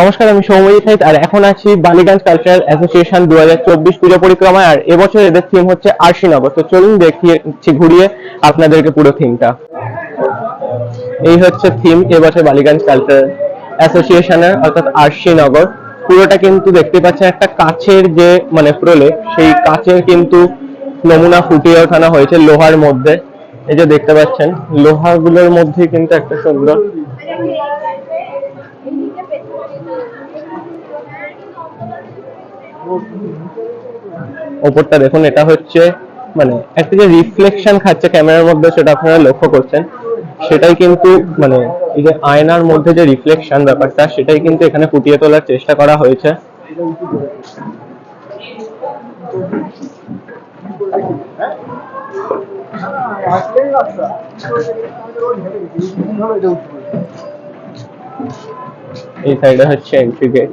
নমস্কার, আমি সৌমজিৎ হাইত আর এখন আছি বালিগঞ্জ কালচারাল অ্যাসোসিয়েশন দু হাজার চব্বিশ পুজো পরিক্রমায়, আর এবছর এদের থিম হচ্ছে আরশিনগর তো চলুন দেখিয়েছি ঘুরিয়ে আপনাদেরকে পুরো থিমটা এই হচ্ছে থিম এবছর বালিগঞ্জ কালচারাল অ্যাসোসিয়েশনের অর্থাৎ আরশিনগর পুরোটা কিন্তু দেখতে পাচ্ছেন একটা কাচের যে মানে প্রলেপ, সেই কাচের কিন্তু নমুনা ফুটিয়ে ওঠানো হয়েছে লোহার মধ্যে। এই যে দেখতে পাচ্ছেন, লোহাগুলোর মধ্যে কিন্তু একটা সুন্দর ওপরটা দেখুন, এটা হচ্ছে মানে একটা যে রিফ্লেকশন খাচ্ছে ক্যামেরার মধ্যে, সেটা আপনারা লক্ষ্য করছেন। সেটাই কিন্তু মানে এই যে আয়নার মধ্যে যে রিফ্লেকশন ব্যাপারটা, সেটাই কিন্তু এখানে ফুটিয়ে তোলার চেষ্টা করা হয়েছে। এই সাইডে হচ্ছে এন্ট্রি গেট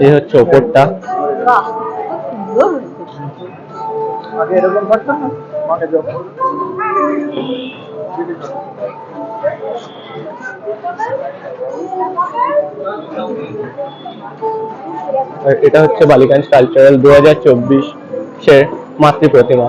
এই হচ্ছে ওপরটা। এটা হচ্ছে বালিগঞ্জ কালচারাল দু হাজার চব্বিশ মাতৃ প্রতিমা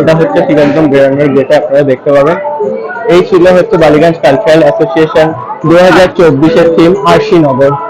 এটা হচ্ছে একদম বেরানোর গেটে আপনারা দেখতে পাবেন। এই ছিল হচ্ছে বালিগঞ্জ কালচারাল অ্যাসোসিয়েশন দু হাজার চব্বিশের theme Arshinagar Dung